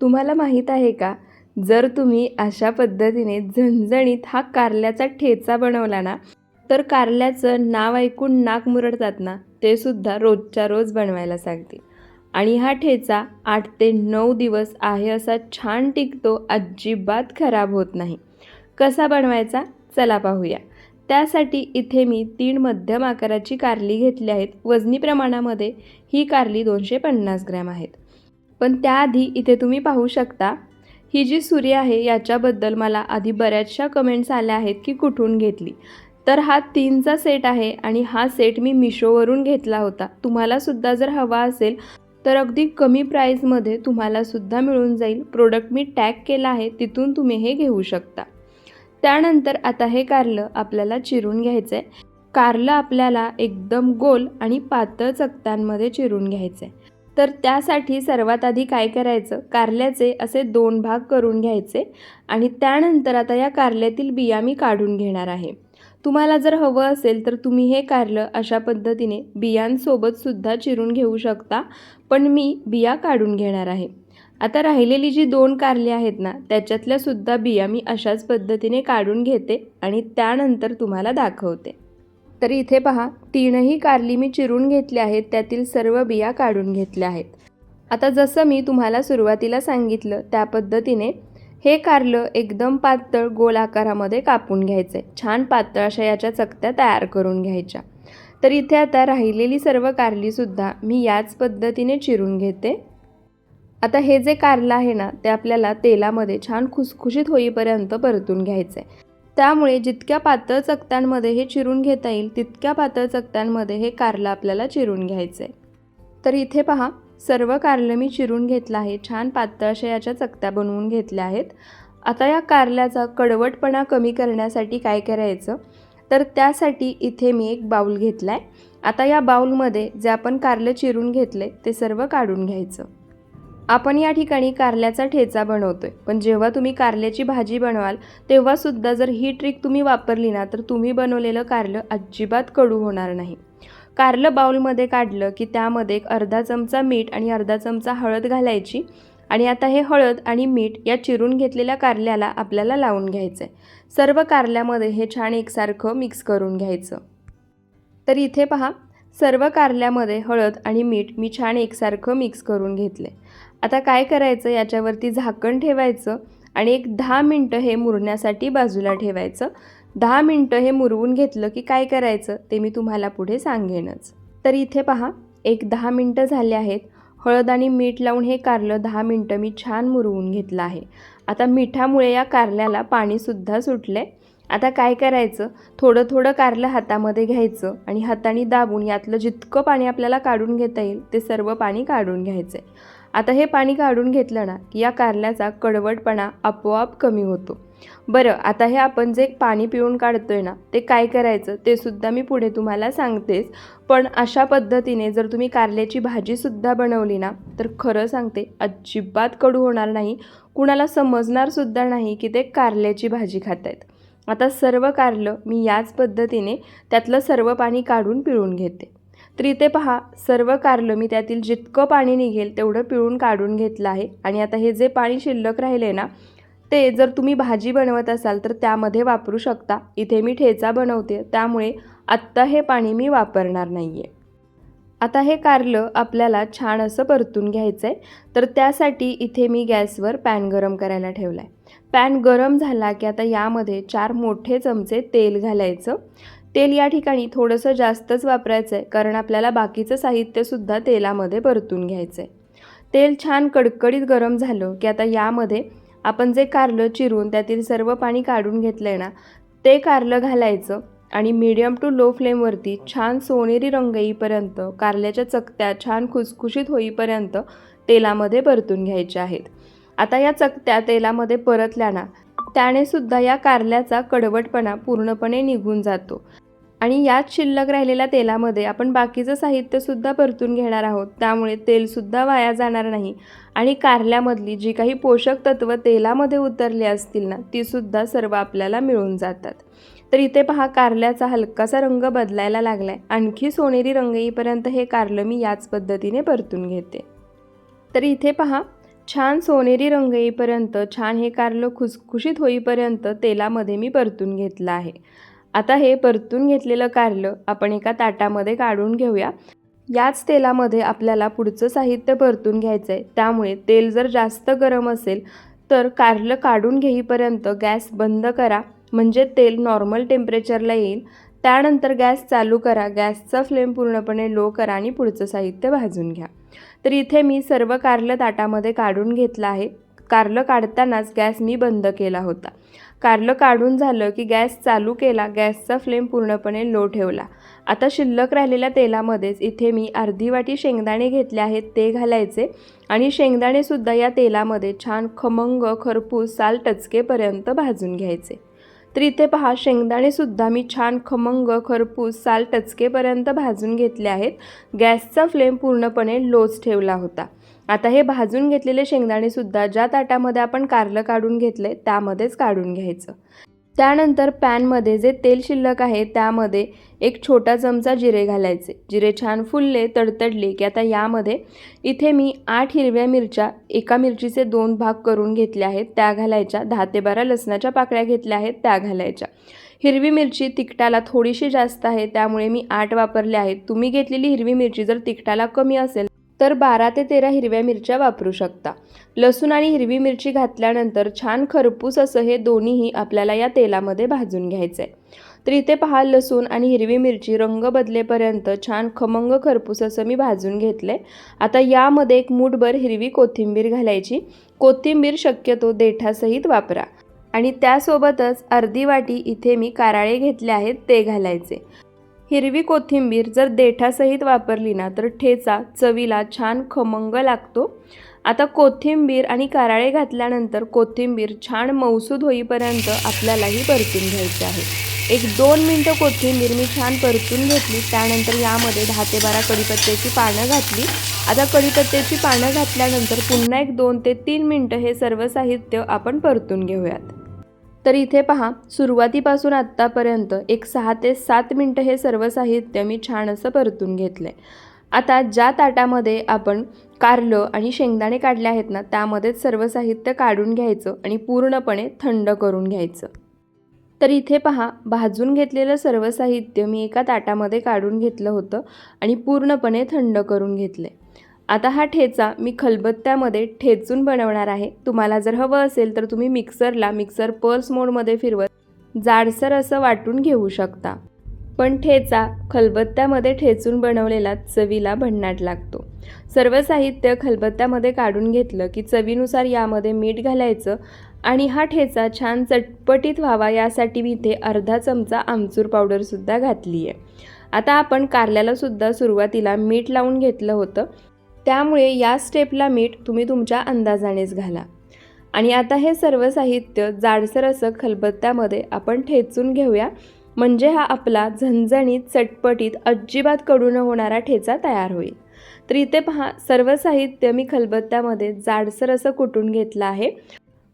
तुम्हाला माहीत आहे का? जर तुम्ही अशा पद्धतीने झणझणीत हा कारल्याचा ठेचा बनवला ना तर कारल्याचं नाव ऐकून नाक मुरडतात ना ते सुद्धा रोजच्या रोज बनवायला सांगते. आणि हा ठेचा आठ ते नऊ दिवस आहे असा छान टिकतो अजिबात खराब होत नाही. कसा बनवायचा? चला पाहूया. त्यासाठी इथे मी तीन मध्यम आकाराची कारली घेतली आहेत. वजनी प्रमाणामध्ये ही कारली दोनशे पन्नास ग्रॅम आहेत. पण त्याआधी इथे तुम्ही पाहू शकता ही जी सुरी आहे याच्याबद्दल मला आधी बऱ्याचशा कमेंट्स आल्या आहेत की कुठून घेतली. तर हा तीनचा सेट आहे आणि हा सेट मी मिशोवरून घेतला होता. तुम्हालासुद्धा जर हवा असेल तर अगदी कमी प्राईजमध्ये तुम्हालासुद्धा मिळून जाईल. प्रोडक्ट मी टॅग केला आहे तिथून तुम्ही हे घेऊ शकता. त्यानंतर आता हे कारलं आपल्याला चिरून घ्यायचं आहे कारलं आपल्याला एकदम गोल आणि पातळ चकत्यांमध्ये चिरून घ्यायचं आहे तर त्यासाठी सर्वात आधी काय करायचं? कारल्याचे असे दोन भाग करून घ्यायचे आणि त्यानंतर आता या कारल्यातील बिया मी काढून घेणार आहे. तुम्हाला जर हवं असेल तर तुम्ही हे कारलं अशा पद्धतीने बियांसोबतसुद्धा चिरून घेऊ शकता पण मी बिया काढून घेणार आहे. आता राहिलेली जी दोन कारली आहेत ना त्याच्यातल्यासुद्धा बिया मी अशाच पद्धतीने काढून घेते आणि त्यानंतर तुम्हाला दाखवते. तर इथे पहा तीनही कारली मी चिरून घेतल्या आहेत त्यातील सर्व बिया काढून घेतल्या आहेत. आता जसं मी तुम्हाला सुरुवातीला सांगितलं त्या पद्धतीने हे कारलं एकदम पातळ गोल आकारामध्ये कापून घ्यायचं. आहे छान पातळ अशा याच्या चकत्या तयार करून घ्यायच्या. तर इथे आता राहिलेली सर्व कारलीसुद्धा मी याच पद्धतीने चिरून घेते. आता हे जे कारलं आहे ना ते आपल्याला तेलामध्ये छान खुसखुशीत होईपर्यंत परतून घ्यायचं. आहे त्यामुळे जितक्या पातळ चकत्यांमध्ये हे चिरून घेता येईल तितक्या पातळ चकत्यांमध्ये हे कारलं आपल्याला चिरून घ्यायचं. आहे तर इथे पहा सर्व कारलं मी चिरून घेतलं आहे छान पातळशा याच्या चकत्या बनवून घेतल्या आहेत. आता या कारल्याचा कडवटपणा कमी करण्यासाठी काय करायचं? तर त्यासाठी इथे मी एक बाऊल घेतला आहे आता या बाऊलमध्ये जे आपण कारलं चिरून घेतले ते सर्व काढून घ्यायचं. आपण या ठिकाणी कारल्याचा ठेचा बनवतोय. पण जेव्हा तुम्ही कारल्याची भाजी बनवाल तेव्हासुद्धा जर ही ट्रिक तुम्ही वापरली ना तर तुम्ही बनवलेलं कारलं अजिबात कडू होणार नाही. कारलं बाऊलमध्ये काढलं की त्यामध्ये एक अर्धा चमचा मीठ आणि अर्धा चमचा हळद घालायची आणि आता हे हळद आणि मीठ या चिरून घेतलेल्या कारल्याला आपल्याला लावून घ्यायचं आहे सर्व कारल्यामध्ये हे छान एकसारखं मिक्स करून घ्यायचं. तर इथे पहा सर्व कारल्यामध्ये हळद आणि मीठ मी छान एकसारखं मिक्स करून घेतले आता काय करायचं? याच्यावरती झाकण ठेवायचं आणि एक दहा मिनटं हे मुरण्यासाठी बाजूला ठेवायचं. दहा मिनटं हे मुरवून घेतलं की काय करायचं? ते मी तुम्हाला पुढे सांगेनच. तर इथे पहा एक दहा मिनटं झाले आहेत. हळद आणि मीठ लावून हे कारलं दहा मिनटं मी छान मुरवून घेतलं आहे. आता मिठामुळे या कारल्याला पाणीसुद्धा सुटले आता काय करायचं? थोडं थोडं कारलं हातामध्ये घ्यायचं आणि हाताने दाबून यातलं जितकं पाणी आपल्याला काढून घेता येईल ते सर्व पाणी काढून घ्यायचं आहे आता हे पाणी काढून घेतलं ना की या कारल्याचा कडवटपणा आपोआप कमी होतो. बरं आता हे आपण जे पाणी पिऊन काढतोय ना ते काय करायचं? ते सुद्धा मी पुढे तुम्हाला सांगतेच. पण अशा पद्धतीने जर तुम्ही कारल्याची भाजीसुद्धा बनवली ना तर खरं सांगते अजिबात कडू होणार नाही. कुणाला समजणारसुद्धा नाही की ते कारल्याची भाजी खात आहेत आता सर्व कारलं मी याच पद्धतीने त्यातलं सर्व पाणी काढून पिळून घेते. तर इथे पहा सर्व कारलं मी त्यातील जितकं पाणी निघेल तेवढं पिळून काढून घेतलं आहे. आणि आता हे जे पाणी शिल्लक राहिले ना ते जर तुम्ही भाजी बनवत असाल तर त्यामध्ये वापरू शकता. इथे मी ठेचा बनवते त्यामुळे आत्ता हे पाणी मी वापरणार नाही आहे आता हे कारलं आपल्याला छान असं परतून घ्यायचं आहे तर त्यासाठी इथे मी गॅसवर पॅन गरम करायला ठेवला आहे पॅन गरम झाला की आता यामध्ये चार मोठे चमचे तेल घालायचं. तेल या ठिकाणी थोडंसं जास्तच वापरायचं आहे कारण आपल्याला बाकीचं साहित्यसुद्धा तेलामध्ये परतून घ्यायचं आहे तेल छान कडकडीत गरम झालं की आता यामध्ये आपण जे कारलं चिरून त्यातील सर्व पाणी काढून घेतलं आहे ना ते कारलं घालायचं आणि मीडियम टू लो फ्लेमवरती छान सोनेरी रंग येईपर्यंत कारल्याच्या चकत्या छान खुसखुशीत होईपर्यंत तेलामध्ये परतून घ्यायच्या आहेत. आता या चकत्या तेलामध्ये परतल्या ना त्याने सुद्धा या कारल्याचा कडवटपणा पूर्णपणे निघून जातो. आणि याच शिल्लक राहिलेल्या तेलामध्ये आपण बाकीचं साहित्यसुद्धा परतून घेणार आहोत. त्यामुळे तेलसुद्धा वाया जाणार नाही. आणि कारल्यामधली जी काही पोषक तत्व तेलामध्ये उतरली असतील ना तीसुद्धा सर्व आपल्याला मिळून जातात. तर इथे पहा कारल्याचा हलकासा रंग बदलायला लागला आहे आणखी सोनेरी रंग येईपर्यंत हे कारलं मी याच पद्धतीने परतून घेते. तर इथे पहा छान सोनेरी रंग येईपर्यंत छान हे कारलं खुसखुशीत होईपर्यंत तेलामध्ये मी परतून घेतलं आहे. आता हे परतून घेतलेलं कारलं आपण एका ताटामध्ये काढून घेऊया. याच तेलामध्ये आपल्याला पुढचं साहित्य परतून घ्यायचं आहे त्यामुळे तेल जर जास्त गरम असेल तर कारलं काढून घेईपर्यंत गॅस बंद करा. म्हणजे तेल नॉर्मल टेम्परेचरला येईल. त्यानंतर गॅस चालू करा. गॅसचा फ्लेम पूर्णपणे लो करा आणि पुढचं साहित्य भाजून घ्या. तर इथे मी सर्व कारलं ताटामध्ये काढून घेतलं आहे. कारलं काढतानाच गॅस मी बंद केला होता. कारलं काढून झालं की गॅस चालू केला गॅसचा फ्लेम पूर्णपणे लो ठेवला. आता शिल्लक राहिलेल्या तेलामध्येच इथे मी अर्धी वाटी शेंगदाणे घेतले आहेत ते घालायचे. आणि शेंगदाणेसुद्धा या तेलामध्ये छान खमंग खरपूस साल टचकेपर्यंत भाजून घ्यायचे. तर इथे पहा शेंगदाणेसुद्धा मी छान खमंग खरपूस साल टचकेपर्यंत भाजून घेतले आहेत. गॅसचा फ्लेम पूर्णपणे लोच ठेवला होता. आता हे भाजून घेतलेले शेंगदाणेसुद्धा ज्या ताटामध्ये आपण कारलं काढून घेतले त्यामध्येच काढून घ्यायचं. त्यानंतर पॅनमध्ये जे तेल शिल्लक आहे त्यामध्ये एक छोटा चमचा जिरे घालायचे. जिरे छान फुलले तडतडले की आता यामध्ये इथे मी आठ हिरव्या मिरच्या एका मिरचीचे दोन भाग करून घेतले आहेत त्या घालायच्या. दहा ते बारा लसणाच्या पाकळ्या घेतल्या आहेत त्या घालायच्या. हिरवी मिरची तिखटाला थोडीशी जास्त आहे त्यामुळे मी आठ वापरले आहेत. तुम्ही घेतलेली हिरवी मिरची जर तिखटाला कमी असेल तर बारा ते तेरा हिरव्या मिरच्या वापरू शकता. लसूण आणि हिरवी मिरची घातल्यानंतर छान खरपूस असं हे दोन्हीही आपल्याला या तेलामध्ये भाजून घ्यायचं आहे तर इथे पहा लसूण आणि हिरवी मिरची रंग बदलेपर्यंत छान खमंग खरपूस असं मी भाजून घेतले आता यामध्ये एक मूठभर हिरवी कोथिंबीर घालायची. कोथिंबीर शक्यतो देठासहित वापरा. आणि त्यासोबतच अर्धी वाटी इथे मी काराळे घेतले आहेत ते घालायचे. हिरवी कोथिंबीर जर देठासहित वापरली ना तर ठेचा चवीला छान खमंग लागतो. आता कोथिंबीर आणि काराळे घातल्यानंतर कोथिंबीर छान मौसूद होईपर्यंत आपल्यालाही परतून घ्यायचे आहे. एक दोन मिनटं कोथिंबीर मी छान परतून घेतली त्यानंतर यामध्ये दहा ते बारा कढीपत्त्याची पानं घातली. आता कढीपत्त्याची पानं घातल्यानंतर पुन्हा एक दोन ते तीन मिनटं हे सर्व साहित्य आपण परतून घेऊयात. तर इथे पहा सुरुवातीपासून आत्तापर्यंत एक सहा ते सात मिनटं हे सर्व साहित्य मी छान असं परतून घेतलं आहे आता ज्या ताटामध्ये आपण कारलं आणि शेंगदाणे काढले आहेत ना त्यामध्येच सर्व साहित्य काढून घ्यायचं आणि पूर्णपणे थंड करून घ्यायचं. तर इथे पहा भाजून घेतलेलं सर्व साहित्य मी एका ताटामध्ये काढून घेतलं होतं आणि पूर्णपणे थंड करून घेतलं आहे आता हा ठेचा मी खलबत्त्यामध्ये ठेचून बनवणार आहे. तुम्हाला जर हवं असेल तर तुम्ही मिक्सरला मिक्सर पर्स मोडमध्ये फिरवत जाडसर असं वाटून घेऊ शकता. पण ठेचा खलबत्त्यामध्ये ठेचून बनवलेला चवीला भन्नाट लागतो. सर्व साहित्य खलबत्त्यामध्ये काढून घेतलं की चवीनुसार यामध्ये मीठ घालायचं आणि हा ठेचा छान चटपटीत व्हावा यासाठी मी इथे अर्धा चमचा आमचूर पावडरसुद्धा घातली आहे आता आपण कारल्यालासुद्धा सुरुवातीला मीठ लावून घेतलं होतं. त्यामुळे या स्टेपला मीठ तुम्ही तुमच्या अंदाजानेच घाला. आणि आता हे सर्व साहित्य जाडसर असं खलबत्त्यामध्ये आपण ठेचून घेऊया. म्हणजे हा आपला झणझणीत चटपटीत अजिबात कडू न होणारा ठेचा तयार होईल. तर इथे पहा सर्व साहित्य मी खलबत्त्यामध्ये जाडसर असं कुटून घेतलं आहे.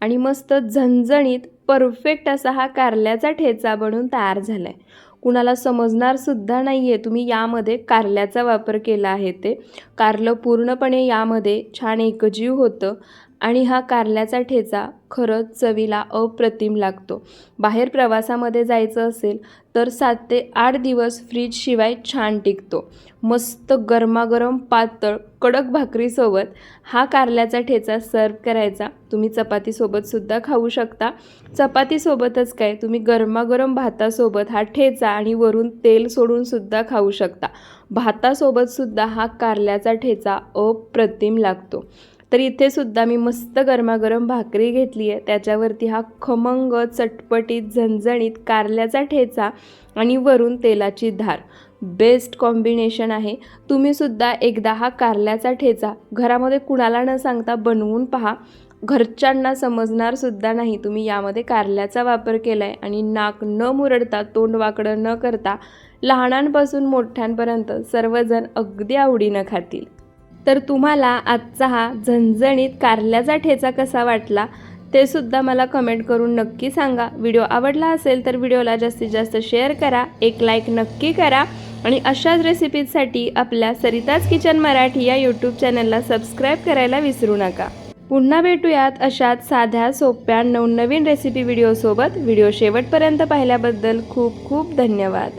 आणि मस्त झणझणीत परफेक्ट असा हा कारल्याचा ठेचा बनून तयार झाला आहे कुणाला समजणारसुद्धा नाही आहे तुम्ही यामध्ये कारल्याचा वापर केला आहे ते. कारलं पूर्णपणे यामध्ये छान एकजीव होतं. आणि हा कारल्याचा ठेचा खरंच चवीला अप्रतिम लागतो. बाहेर प्रवासामध्ये जायचं असेल तर सात ते आठ दिवस फ्रीजशिवाय छान टिकतो. मस्त गरमागरम पातळ कडक भाकरीसोबत हा कारल्याचा ठेचा सर्व करायचा. तुम्ही चपातीसोबतसुद्धा खाऊ शकता. चपातीसोबतच काय तुम्ही गरमागरम भातासोबत हा ठेचा आणि वरून तेल सोडूनसुद्धा खाऊ शकता. भातासोबतसुद्धा हा कारल्याचा ठेचा अप्रतिम लागतो. तर इथे सुद्धा मी मस्त गरमागरम भाकरी घेतली आहे त्याच्यावरती हा खमंग चटपटीत झणझणीत कारल्याचा ठेचा आणि वरून तेलाची धार. बेस्ट कॉम्बिनेशन आहे. तुम्हीसुद्धा एकदा हा कारल्याचा ठेचा घरामध्ये कुणाला न सांगता बनवून पहा. घरच्यांना समजणारसुद्धा नाही तुम्ही यामध्ये कारल्याचा वापर केला आहे आणि नाक न मुरडता तोंड वाकडं न करता लहानांपासून मोठ्यांपर्यंत सर्वजण अगदी आवडीनं खातील. तर तुम्हाला आजचा हा झणझणीत कारल्याचा ठेचा कसा वाटला ते सुद्धा मला कमेंट करून नक्की सांगा. व्हिडिओ आवडला असेल तर व्हिडिओला जास्तीत जास्त शेअर करा एक लाईक नक्की करा आणि अशाच रेसिपीजसाठी आपल्या सरिताज किचन मराठी या यूट्यूब चॅनलला सबस्क्राईब करायला विसरू नका. पुन्हा भेटूयात अशाच साध्या सोप्या नवनवीन रेसिपी व्हिडिओसोबत व्हिडिओ शेवटपर्यंत पाहिल्याबद्दल खूप खूप धन्यवाद.